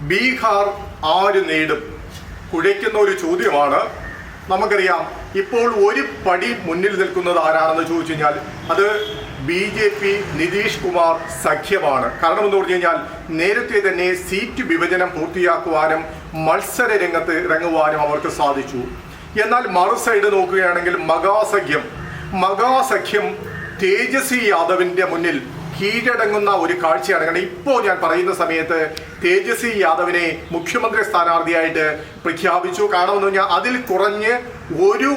ബീഹാർ ആര് നേടും? കുഴയ്ക്കുന്ന ഒരു ചോദ്യമാണ്. നമുക്കറിയാം ഇപ്പോൾ ഒരു പടി മുന്നിൽ നിൽക്കുന്നത് ആരാണെന്ന് ചോദിച്ചു കഴിഞ്ഞാൽ അത് B J P Nitish Kumar സഖ്യമാണ്. കാരണം എന്ന് പറഞ്ഞു കഴിഞ്ഞാൽ നേരത്തെ തന്നെ സീറ്റ് വിഭജനം പൂർത്തിയാക്കുവാനും മത്സര രംഗത്ത് ഇറങ്ങുവാനും അവർക്ക് സാധിച്ചു. എന്നാൽ മറു സൈഡ് നോക്കുകയാണെങ്കിൽ മഹാസഖ്യം മഹാസഖ്യം തേജസ്വി യാദവിന്റെ മുന്നിൽ കീഴടങ്ങുന്ന ഒരു കാഴ്ചയാണ്. കാരണം ഇപ്പോൾ ഞാൻ പറയുന്ന സമയത്ത് തേജസ്വി യാദവിനെ മുഖ്യമന്ത്രി സ്ഥാനാർത്ഥിയായിട്ട് പ്രഖ്യാപിച്ചു. കാണുമെന്ന് പറഞ്ഞാൽ അതിൽ കുറഞ്ഞ് ഒരു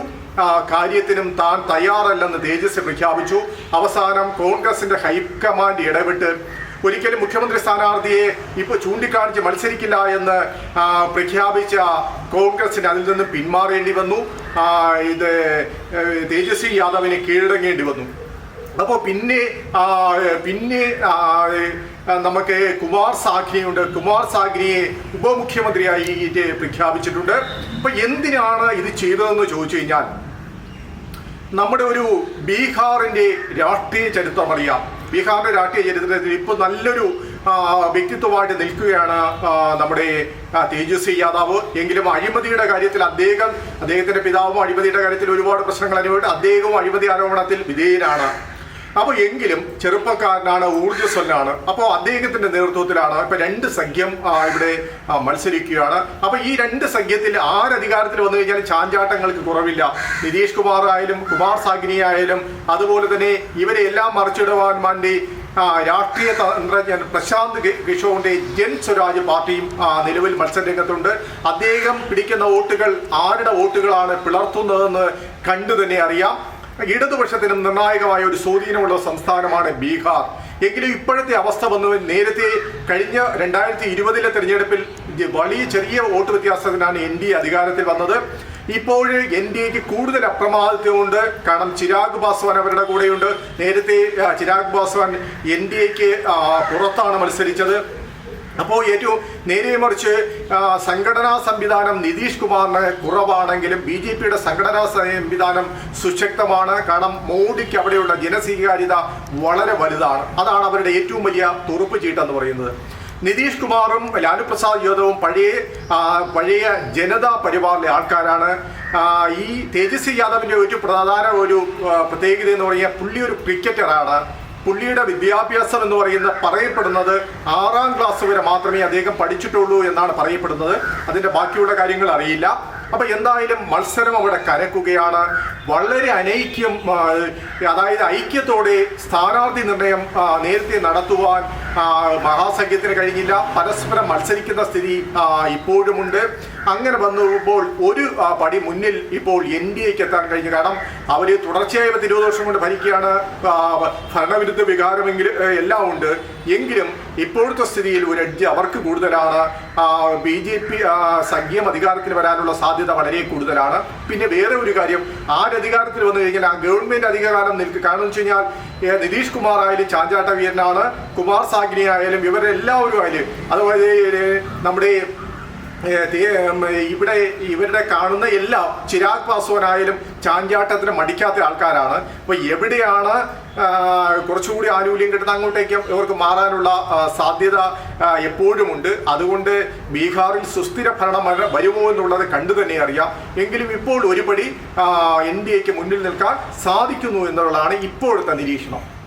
കാര്യത്തിനും താൻ തയ്യാറല്ലെന്ന് തേജസ്വി പ്രഖ്യാപിച്ചു. അവസാനം കോൺഗ്രസിന്റെ ഹൈക്കമാൻഡ് ഇടപെട്ട് ഒരിക്കലും മുഖ്യമന്ത്രി സ്ഥാനാർത്ഥിയെ ഇപ്പോൾ ചൂണ്ടിക്കാണിച്ച് മത്സരിക്കില്ല എന്ന് പ്രഖ്യാപിച്ച കോൺഗ്രസിന് അതിൽ നിന്ന് പിന്മാറേണ്ടി വന്നു. ഇത് തേജസ്വി യാദവിനെ കീഴടങ്ങേണ്ടി വന്നു. അപ്പോൾ പിന്നെ പിന്നെ നമുക്ക് കുമാർ സാഗ്നിയുണ്ട് കുമാർ സാഗ്നിയെ ഉപമുഖ്യമന്ത്രിയായി പ്രഖ്യാപിച്ചിട്ടുണ്ട്. അപ്പൊ എന്തിനാണ് ഇത് ചെയ്തതെന്ന് ചോദിച്ചു കഴിഞ്ഞാൽ നമ്മുടെ ഒരു ബീഹാറിന്റെ രാഷ്ട്രീയ ചരിത്രം അറിയാം. ബീഹാറിന്റെ രാഷ്ട്രീയ ചരിത്രത്തിൽ ഇപ്പോൾ നല്ലൊരു വ്യക്തിത്വമായിട്ട് നിൽക്കുകയാണ് നമ്മുടെ തേജസ്വി യാദവ്. എങ്കിലും അഴിമതിയുടെ കാര്യത്തിൽ അദ്ദേഹം അദ്ദേഹത്തിന്റെ പിതാവും അഴിമതിയുടെ കാര്യത്തിൽ ഒരുപാട് പ്രശ്നങ്ങൾ അനുഭവിച്ചു അദ്ദേഹവും അഴിമതി ആരോപണത്തിൽ വിധേയനാണ് അപ്പോൾ എങ്കിലും ചെറുപ്പക്കാരനാണ് ഊർജസ്വലനാണ് അപ്പോൾ അദ്ദേഹത്തിന്റെ നേതൃത്വത്തിലാണ് ഇപ്പൊ രണ്ട് സംഖ്യം ഇവിടെ മത്സരിക്കുകയാണ്. അപ്പൊ ഈ രണ്ട് സംഖ്യത്തിൽ ആരധികാരത്തിൽ വന്നു കഴിഞ്ഞാൽ ചാഞ്ചാട്ടങ്ങൾക്ക് കുറവില്ല. നിതീഷ് കുമാർ ആയാലും കുമാർ സാഗ്നി ആയാലും അതുപോലെ തന്നെ ഇവരെ എല്ലാം മറിച്ചിടുവാൻ വേണ്ടി രാഷ്ട്രീയ തന്ത്രജ്ഞൻ പ്രശാന്ത് കിഷോറിന്റെ ജൻ സ്വരാജ് പാർട്ടിയും നിലവിൽ മത്സരരംഗത്തുണ്ട്. അദ്ദേഹം പിടിക്കുന്ന വോട്ടുകൾ ആരുടെ വോട്ടുകളാണ് പിളർത്തുന്നതെന്ന് കണ്ടു തന്നെ അറിയാം. ഇടതുപക്ഷത്തിന് നിർണായകമായ ഒരു സ്വാധീനമുള്ള സംസ്ഥാനമാണ് ബീഹാർ. എങ്കിലും ഇപ്പോഴത്തെ അവസ്ഥ വന്നു നേരത്തെ കഴിഞ്ഞ രണ്ടായിരത്തി ഇരുപതിലെ തെരഞ്ഞെടുപ്പിൽ വലിയ ചെറിയ വോട്ട് വ്യത്യാസത്തിനാണ് എൻ ഡി അധികാരത്തിൽ വന്നത്. ഇപ്പോൾ എൻ ഡി എക്ക് കൂടുതൽ അപ്രമാദിത്വമുണ്ട്. കാരണം ചിരാഗ് പാസ്വാൻ അവരുടെ കൂടെയുണ്ട്. നേരത്തെ ചിരാഗ് പാസ്വാൻ എൻ ഡി എക്ക് പുറത്താണ് മത്സരിച്ചത്. അപ്പോൾ ഏറ്റവും നേരെ മറിച്ച് സംഘടനാ സംവിധാനം നിതീഷ് കുമാറിന് കുറവാണെങ്കിലും ബി ജെ പിയുടെ സംഘടനാ സംവിധാനം സുശക്തമാണ്. കാരണം മോഡിക്ക് അവിടെയുള്ള ജനസ്വീകാര്യത വളരെ വലുതാണ്. അതാണ് അവരുടെ ഏറ്റവും വലിയ തുറുപ്പ് ചീട്ടെന്ന് പറയുന്നത്. നിതീഷ് കുമാറും ലാലു പ്രസാദ് യാദവും പഴയ പഴയ ജനതാ പരിവാറിലെ ആൾക്കാരാണ്. ഈ തേജസ്വി യാദവിന്റെ ഒരു പ്രധാന ഒരു പ്രത്യേകത എന്ന് പറഞ്ഞാൽ പുള്ളി ഒരു ക്രിക്കറ്ററാണ്. പുള്ളിയുടെ വിദ്യാഭ്യാസം എന്ന് പറയുന്ന പറയപ്പെടുന്നത് ആറാം ക്ലാസ് വരെ മാത്രമേ അദ്ദേഹം പഠിച്ചിട്ടുള്ളൂ എന്നാണ് പറയപ്പെടുന്നത്. അതിന്റെ ബാക്കിയുള്ള കാര്യങ്ങൾ അറിയില്ല. അപ്പോൾ എന്തായാലും മത്സരം അവിടെ കരക്കുകയാണ്. വളരെ അനൈക്യം അതായത് ഐക്യത്തോടെ സ്ഥാനാർത്ഥി നിർണയം നേരത്തെ നടത്തുവാൻ മഹാസഖ്യത്തിന് കഴിഞ്ഞില്ല. പരസ്പരം മത്സരിക്കുന്ന സ്ഥിതി ഇപ്പോഴുമുണ്ട്. അങ്ങനെ വന്നപ്പോൾ ഒരു പടി മുന്നിൽ ഇപ്പോൾ എൻ ഡി എക്ക് എത്താൻ കഴിഞ്ഞു. കാരണം അവർ തുടർച്ചയായ ഇരുപത് കൊണ്ട് ഭരിക്കുകയാണ്. ഭരണവിരുദ്ധ വികാരമെങ്കിലും എല്ലാം ഉണ്ട്. എങ്കിലും ഇപ്പോഴത്തെ സ്ഥിതിയിൽ ഒരു എഡ്ജ് അവർക്ക് കൂടുതലാണ്. ബി ജെ പി സഖ്യം അധികാരത്തിൽ വരാനുള്ള സാധ്യത വളരെ കൂടുതലാണ്. പിന്നെ വേറെ ഒരു കാര്യം ആരധികാരത്തിൽ വന്നു കഴിഞ്ഞാൽ ആ ഗവൺമെന്റ് അധികാരം നിൽക്കുക കാരണം വെച്ച് കഴിഞ്ഞാൽ നിതീഷ് കുമാർ ആയാലും ചാഞ്ചാട്ട വീരനാണ്. കുമാർ സാഗ്നി ആയാലും ഇവരെല്ലാവരും ആയാലും അതുപോലെ നമ്മുടെ ഇവിടെ ഇവരുടെ കാണുന്ന എല്ലാം ചിരാഗ് പാസ്വാനായാലും ചാഞ്ചാട്ടത്തിന് മടിക്കാത്ത ആൾക്കാരാണ്. അപ്പൊ എവിടെയാണ് കുറച്ചുകൂടി ആനുകൂല്യം കിട്ടുന്ന അങ്ങോട്ടേക്ക് ഇവർക്ക് മാറാനുള്ള സാധ്യത എപ്പോഴുമുണ്ട്. അതുകൊണ്ട് ബീഹാറിൽ സുസ്ഥിര ഭരണം വര- വരുമോ എന്നുള്ളത് കണ്ടു തന്നെ അറിയാം. എങ്കിലും ഇപ്പോൾ ഒരുപടി എൻ ഡി എക്ക് മുന്നിൽ നിൽക്കാൻ സാധിക്കുന്നു എന്നുള്ളതാണ് ഇപ്പോഴത്തെ നിരീക്ഷണം.